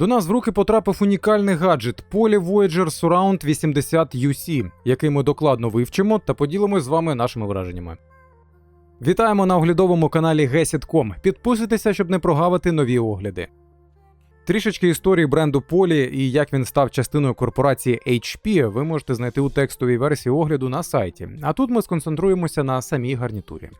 До нас в руки потрапив унікальний гаджет Poly Voyager Surround 80 UC, який ми докладно вивчимо та поділимось з вами нашими враженнями. Вітаємо на оглядовому каналі Gesit.com. Підписуйтеся, щоб не прогавити нові огляди. Трішечки історії бренду Poly і як він став частиною корпорації HP, ви можете знайти у текстовій версії огляду на сайті. А тут ми сконцентруємося на самій гарнітурі.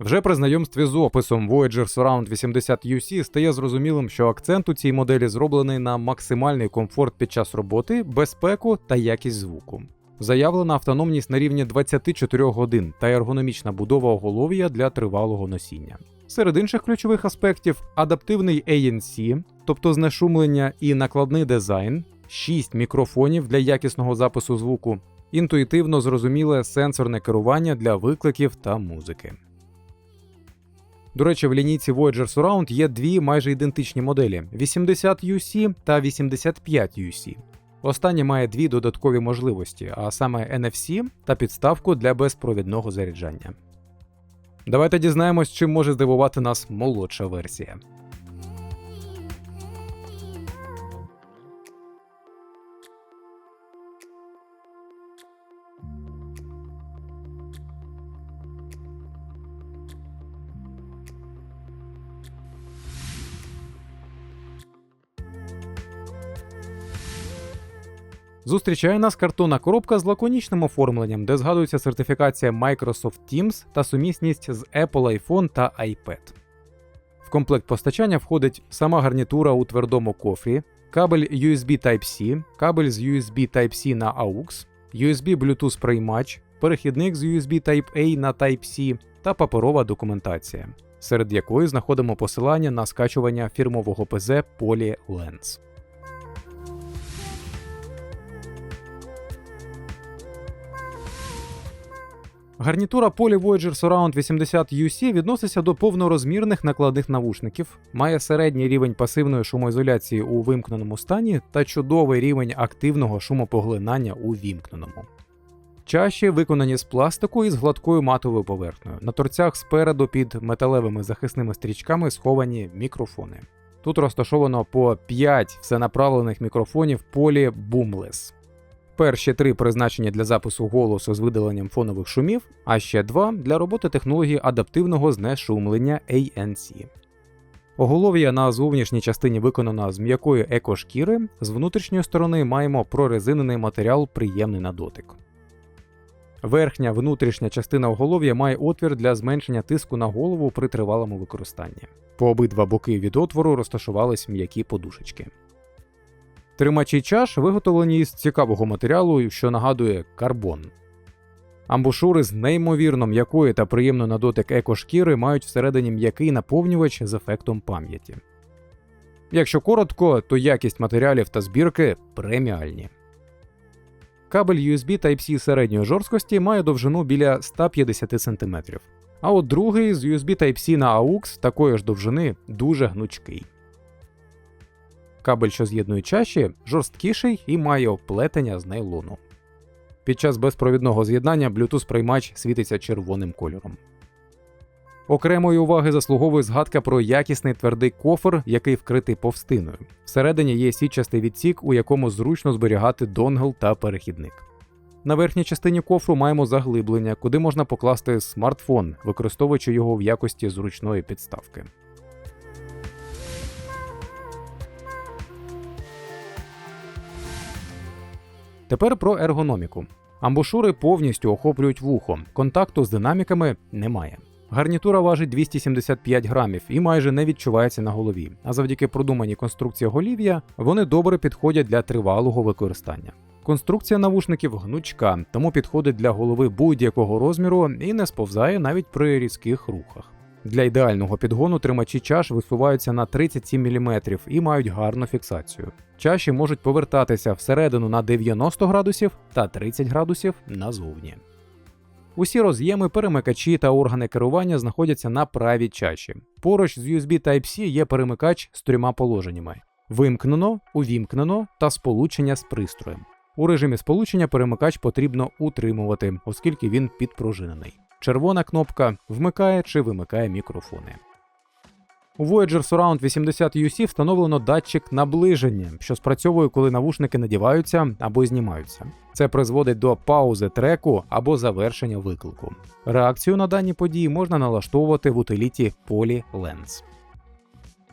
Вже при знайомстві з описом Voyager Surround 80 UC стає зрозумілим, що акцент у цій моделі зроблений на максимальний комфорт під час роботи, безпеку та якість звуку. Заявлена автономність на рівні 24 годин та ергономічна будова оголов'я для тривалого носіння. Серед інших ключових аспектів адаптивний ANC, тобто знешумлення і накладний дизайн, 6 мікрофонів для якісного запису звуку, інтуїтивно зрозуміле сенсорне керування для викликів та музики. До речі, в лінійці Voyager Surround є дві майже ідентичні моделі: 80 UC та 85 UC. Остання має дві додаткові можливості, а саме NFC та підставку для безпровідного заряджання. Давайте дізнаємось, чим може здивувати нас молодша версія. Зустрічає нас картонна коробка з лаконічним оформленням, де згадується сертифікація Microsoft Teams та сумісність з Apple iPhone та iPad. В комплект постачання входить сама гарнітура у твердому кофрі, кабель USB Type-C, кабель з USB Type-C на AUX, USB Bluetooth приймач, перехідник з USB Type-A на Type-C та паперова документація, серед якої знаходимо посилання на скачування фірмового ПЗ Poly Lens. Гарнітура Poly Voyager Surround 80 UC відноситься до повнорозмірних накладних навушників, має середній рівень пасивної шумоізоляції у вимкненому стані та чудовий рівень активного шумопоглинання у вімкненому. Чаші виконані з пластику і з гладкою матовою поверхнею. На торцях спереду під металевими захисними стрічками сховані мікрофони. Тут розташовано по 5 всенаправлених мікрофонів Poly Boomless. Перші три призначені для запису голосу з видаленням фонових шумів, а ще два для роботи технології адаптивного знешумлення ANC. Оголов'я на зовнішній частині виконано з м'якої екошкіри, з внутрішньої сторони маємо прорезинений матеріал приємний на дотик. Верхня внутрішня частина оголов'я має отвір для зменшення тиску на голову при тривалому використанні. По обидва боки від отвору розташувались м'які подушечки. Тримачі чаш виготовлені з цікавого матеріалу, що нагадує карбон. Амбушури з неймовірно м'якої та приємно на дотик екошкіри мають всередині м'який наповнювач з ефектом пам'яті. Якщо коротко, то якість матеріалів та збірки преміальні. Кабель USB Type-C середньої жорсткості має довжину біля 150 см, а от другий з USB Type-C на AUX такої ж довжини дуже гнучкий. Кабель, що з'єднує чаші, жорсткіший і має оплетення з нейлону. Під час безпровідного з'єднання Bluetooth приймач світиться червоним кольором. Окремої уваги заслуговує згадка про якісний твердий кофр, який вкритий повстиною. Всередині є сітчастий відсік, у якому зручно зберігати донгл та перехідник. На верхній частині кофру маємо заглиблення, куди можна покласти смартфон, використовуючи його в якості зручної підставки. Тепер про ергономіку. Амбушури повністю охоплюють вухо, контакту з динаміками немає. Гарнітура важить 275 грамів і майже не відчувається на голові, а завдяки продуманій конструкції голів'я вони добре підходять для тривалого використання. Конструкція навушників гнучка, тому підходить для голови будь-якого розміру і не сповзає навіть при різких рухах. Для ідеального підгону тримачі чаш висуваються на 37 мм і мають гарну фіксацію. Чаші можуть повертатися всередину на 90 градусів та 30 градусів назовні. Усі роз'єми, перемикачі та органи керування знаходяться на правій чаші. Поруч з USB Type-C є перемикач з трьома положеннями: вимкнено, увімкнено та сполучення з пристроєм. У режимі сполучення перемикач потрібно утримувати, оскільки він підпружинений. Червона кнопка вмикає чи вимикає мікрофони. У Voyager Surround 80 UC встановлено датчик наближення, що спрацьовує, коли навушники надіваються або знімаються. Це призводить до паузи треку або завершення виклику. Реакцію на дані події можна налаштовувати в утиліті Poly Lens.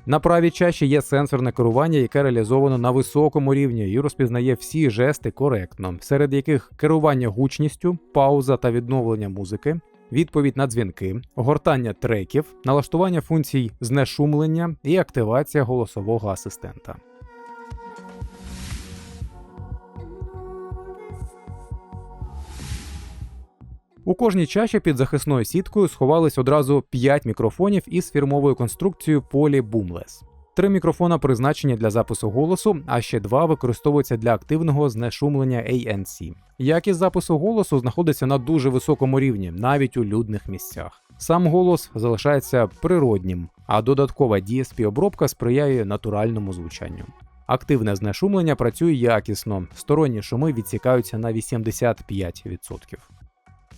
На правій чаші є сенсорне керування, яке реалізовано на високому рівні і розпізнає всі жести коректно, серед яких керування гучністю, пауза та відновлення музики, відповідь на дзвінки, гортання треків, налаштування функцій знешумлення і активація голосового асистента. У кожній чаші під захисною сіткою сховались одразу 5 мікрофонів із фірмовою конструкцією Poly Boomless. Три мікрофона призначені для запису голосу, а ще два використовуються для активного знешумлення ANC. Якість запису голосу знаходиться на дуже високому рівні, навіть у людних місцях. Сам голос залишається природнім, а додаткова DSP-обробка сприяє натуральному звучанню. Активне знешумлення працює якісно, сторонні шуми відсікаються на 85%.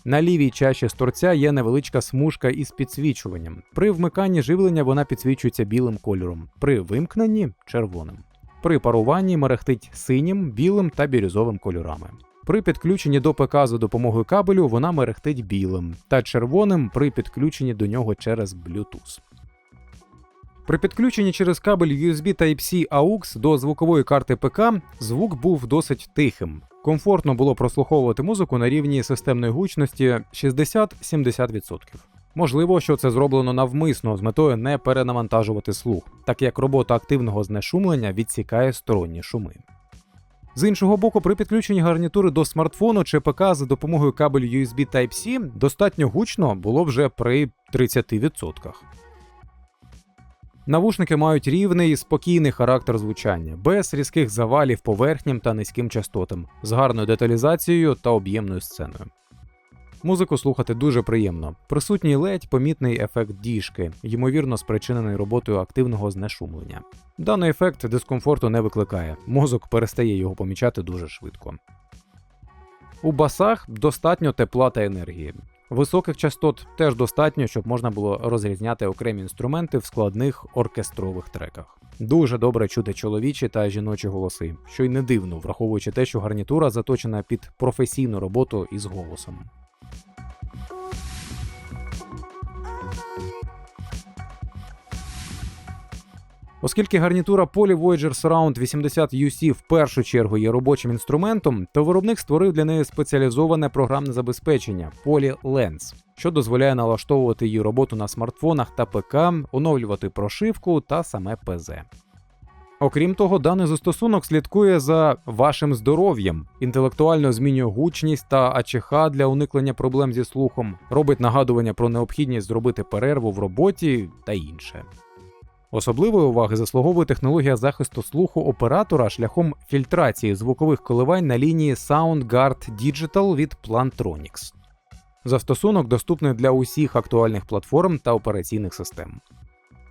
На лівій чаші сторця є невеличка смужка із підсвічуванням. При вмиканні живлення вона підсвічується білим кольором, при вимкненні червоним. При паруванні мерехтить синім, білим та бірюзовим кольорами. При підключенні до ПК за допомогою кабелю вона мерехтить білим та червоним при підключенні до нього через Bluetooth. При підключенні через кабель USB Type-C AUX до звукової карти ПК звук був досить тихим. Комфортно було прослуховувати музику на рівні системної гучності 60-70%. Можливо, що це зроблено навмисно з метою не перенавантажувати слух, так як робота активного знешумлення відсікає сторонні шуми. З іншого боку, при підключенні гарнітури до смартфону чи ПК за допомогою кабелю USB Type-C достатньо гучно було вже при 30%. Навушники мають рівний і спокійний характер звучання, без різких завалів поверхням та низьким частотам, з гарною деталізацією та об'ємною сценою. Музику слухати дуже приємно. Присутній ледь помітний ефект діжки, ймовірно спричинений роботою активного знешумлення. Даний ефект дискомфорту не викликає, мозок перестає його помічати дуже швидко. У басах достатньо тепла та енергії. Високих частот теж достатньо, щоб можна було розрізняти окремі інструменти в складних оркестрових треках. Дуже добре чути чоловічі та жіночі голоси, що й не дивно, враховуючи те, що гарнітура заточена під професійну роботу із голосом. Оскільки гарнітура Poly Voyager Surround 80 UC в першу чергу є робочим інструментом, то виробник створив для неї спеціалізоване програмне забезпечення Poly Lens, що дозволяє налаштовувати її роботу на смартфонах та ПК, оновлювати прошивку та саме ПЗ. Окрім того, даний застосунок слідкує за вашим здоров'ям, інтелектуально змінює гучність та АЧХ для уникнення проблем зі слухом, робить нагадування про необхідність зробити перерву в роботі та інше. Особливої уваги заслуговує технологія захисту слуху оператора шляхом фільтрації звукових коливань на лінії SoundGuard Digital від Plantronics. Застосунок доступний для усіх актуальних платформ та операційних систем.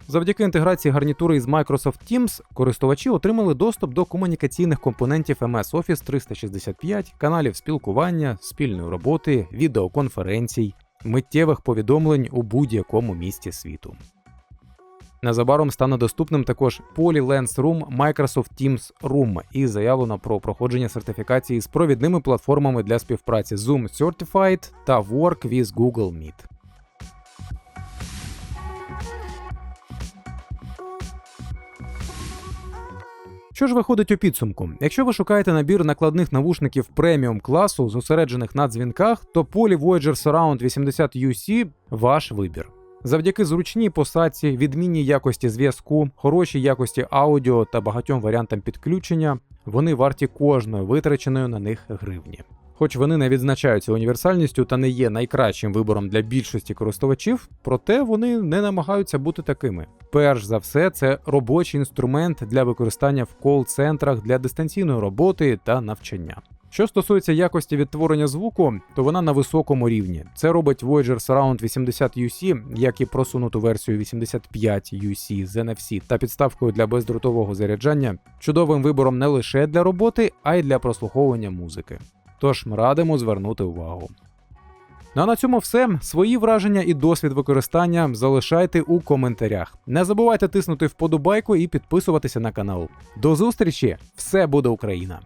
Завдяки інтеграції гарнітури із Microsoft Teams користувачі отримали доступ до комунікаційних компонентів MS Office 365, каналів спілкування, спільної роботи, відеоконференцій, миттєвих повідомлень у будь-якому місті світу. Незабаром стане доступним також PolyLens Room Microsoft Teams Room і заявлено про проходження сертифікації з провідними платформами для співпраці Zoom Certified та Work with Google Meet. Що ж виходить у підсумку? Якщо ви шукаєте набір накладних навушників преміум класу, зосереджених на дзвінках, то Poly Voyager Surround 80 UC ваш вибір. Завдяки зручній посадці, відмінній якості зв'язку, хорошій якості аудіо та багатьом варіантам підключення, вони варті кожної витраченої на них гривні. Хоч вони не відзначаються універсальністю та не є найкращим вибором для більшості користувачів, проте вони не намагаються бути такими. Перш за все, це робочий інструмент для використання в кол-центрах для дистанційної роботи та навчання. Що стосується якості відтворення звуку, то вона на високому рівні. Це робить Voyager Surround 80 UC, як і просунуту версію 85 UC з NFC та підставкою для бездротового заряджання, чудовим вибором не лише для роботи, а й для прослуховування музики. Тож радимо звернути увагу. Ну а на цьому все. Свої враження і досвід використання залишайте у коментарях. Не забувайте тиснути вподобайку і підписуватися на канал. До зустрічі! Все буде Україна!